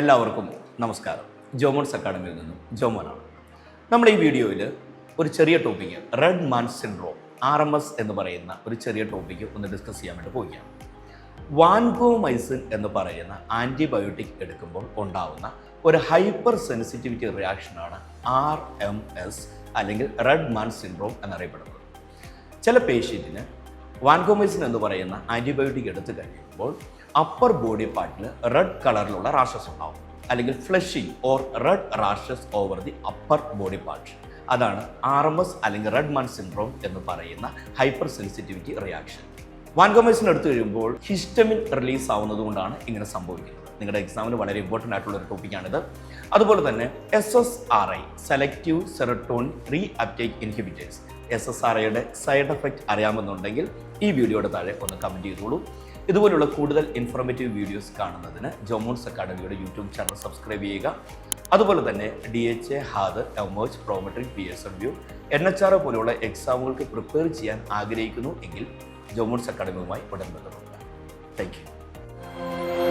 എല്ലാവർക്കും നമസ്കാരം. ജോമോൺസ് അക്കാഡമിയിൽ നിന്നും ജോമോനാണ്. നമ്മൾ ഈ വീഡിയോയിൽ ഒരു ചെറിയ topic red man syndrome R M S എന്ന് പറയുന്ന ഒരു ചെറിയ ടോപ്പിക്ക് ഒന്ന് ഡിസ്കസ് ചെയ്യാൻ വേണ്ടി പോവുകയാണ്. വാൻകോമൈസിൻ എന്ന് പറയുന്ന ആന്റിബയോട്ടിക് എടുക്കുമ്പോൾ ഉണ്ടാവുന്ന ഒരു ഹൈപ്പർ സെൻസിറ്റിവിറ്റി റിയാക്ഷനാണ് ആർ എം എസ് അല്ലെങ്കിൽ റെഡ് മാൻ സിൻഡ്രോം എന്നറിയപ്പെടുന്നത്. ചില പേഷ്യന്റിന് വാൻകോമൈസിൻ എന്ന് പറയുന്ന ആന്റിബയോട്ടിക് എടുത്തു കഴിയുമ്പോൾ അപ്പർ ബോഡി പാർട്ടിൽ റെഡ് കളറിലുള്ള റാഷസ് ഉണ്ടാവും. അല്ലെങ്കിൽ flushing or red rashes over the upper body part അതാണ് ആർ എം എസ് അല്ലെങ്കിൽ റെഡ് മാൻ സിൻഡ്രോം എന്ന് പറയുന്ന ഹൈപ്പർ സെൻസിറ്റിവിറ്റി റിയാക്ഷൻ വാൻകോമൈസിൻ എടുത്തു കഴിയുമ്പോൾ ഹിസ്റ്റമിൻ റിലീസ് ആവുന്നത് കൊണ്ടാണ് ഇങ്ങനെ സംഭവിക്കുന്നത്. നിങ്ങളുടെ എക്സാമിന് വളരെ ഇമ്പോർട്ടന്റ് ആയിട്ടുള്ള ഒരു ടോപ്പിക്കാണിത് അതുപോലെ തന്നെ S S R I selective serotonin reuptake inhibitors S S R ഐയുടെ സൈഡ് എഫക്റ്റ് അറിയാമെന്നുണ്ടെങ്കിൽ ഈ വീഡിയോയുടെ താഴെ ഒന്ന് കമന്റ് ചെയ്തോളൂ. ഇതുപോലുള്ള കൂടുതൽ ഇൻഫോർമേറ്റീവ് വീഡിയോസ് കാണുന്നതിന് ജോമോൺസ് അക്കാഡമിയുടെ യൂട്യൂബ് ചാനൽ സബ്സ്ക്രൈബ് ചെയ്യുക. അതുപോലെ തന്നെ D H A HAAD എമേഴ്സ് Prometric P S M U N H R പോലെയുള്ള എക്സാമുകൾക്ക് പ്രിപ്പയർ ചെയ്യാൻ ആഗ്രഹിക്കുന്നു എങ്കിൽ ജോമോൺസ് അക്കാഡമിയുമായി ഉടൻ ബന്ധപ്പെടുക താങ്ക് യു